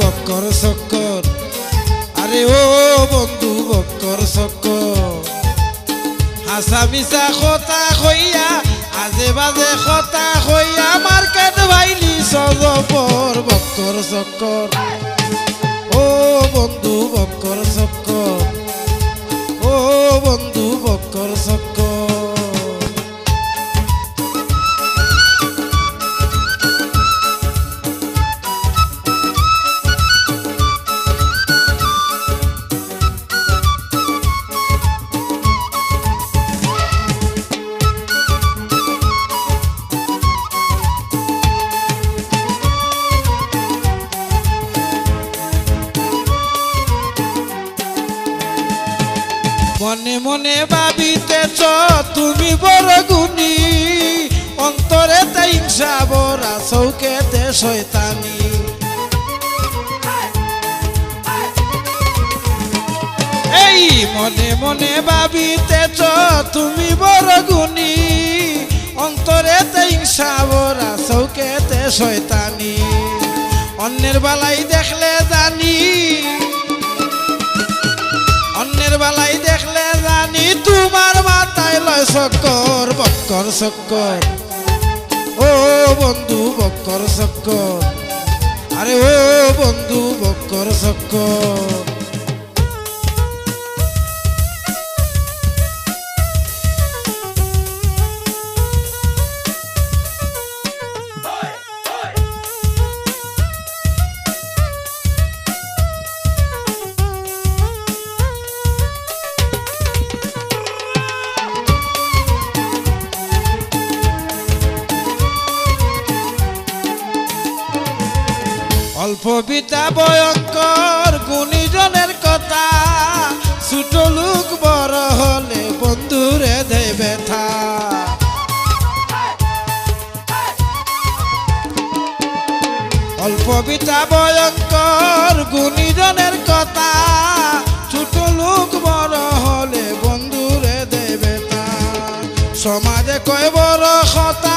বক্কর চক্কর আরে ও বন্ধু বক্কর চক্কর হাসা মিছা কথা হইয়া আজে বাজে কথা হইয়া মার্কেট ভাইলি সজপর বক্কর চক্কর মনে মনে ভাবিতেছ, তুমি বড় গুণী। অন্তরে তাই বরা চৌকেতে শয়তানি। এই মনে মনে ভাবিতেছ, তুমি বড় গুণী। অন্তরে তাই বরা চৌকেতে শয়তানি। অন্যের বালাই দেখলে জানি চক্কর বক্কর চক্কর ও বন্ধু বক্কর চক্কর আরে ও বন্ধু বক্কর চক্কর বিদ্যা ভয়ঙ্কর গুণীজনের কথা। ছোট লোক বড় হলে বন্ধুরে দেয় ব্যথা। অল্প বিদ্যা ভয়ঙ্কর গুণীজনের কথা। ছোট লোক বড় হলে বন্ধুরে দেবে ব্যথা। সমাজে কয় বড় কথা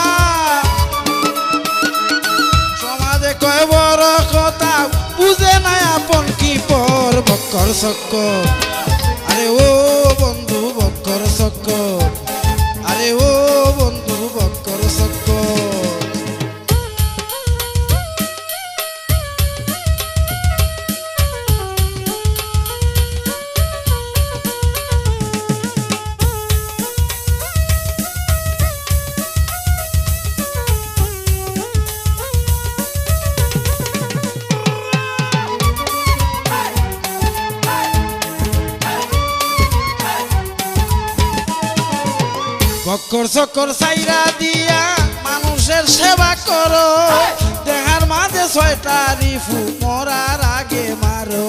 বক্কর চক্কর আরে ও বন্ধু বক্কর চক্কর আরে ও বক্কর চক্কর সাইরা দিয়া মানুষের সেবা করো। দেহার মাঝে ছয়টা রিফু মরার আগে মারো।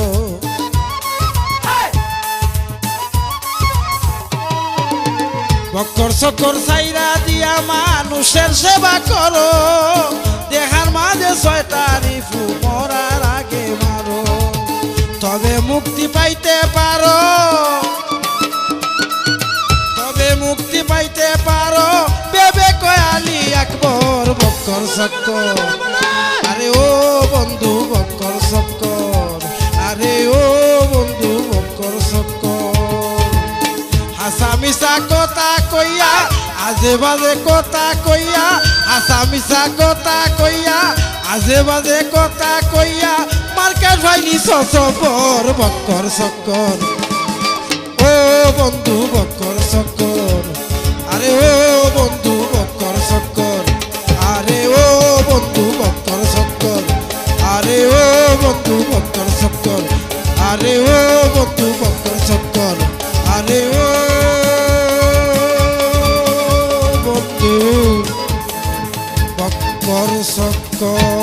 বক্কর চক্কর সাইরা দিয়া মানুষের সেবা করো। মুক্তি পাইতে পারো। বেবে কয়ালি আকবর বক্কর চক্কর আরে ও বন্ধু বক্কর চক্কর আরে ও বন্ধু বক্কর চক্কর হাসা মিশা কথা কইয়া, আজে বাজে কথা কইয়া হাসা মিশা কথা কইয়া, আজে বাজে কথা কইয়া, মার্কেট ভাইনি সসবর বক্কর চক্কর বন্ধু ভক্তর সত্তর আরে ও বন্ধু ভক্তর সত্তর আরে ও বন্ধু ভক্তর সত্তর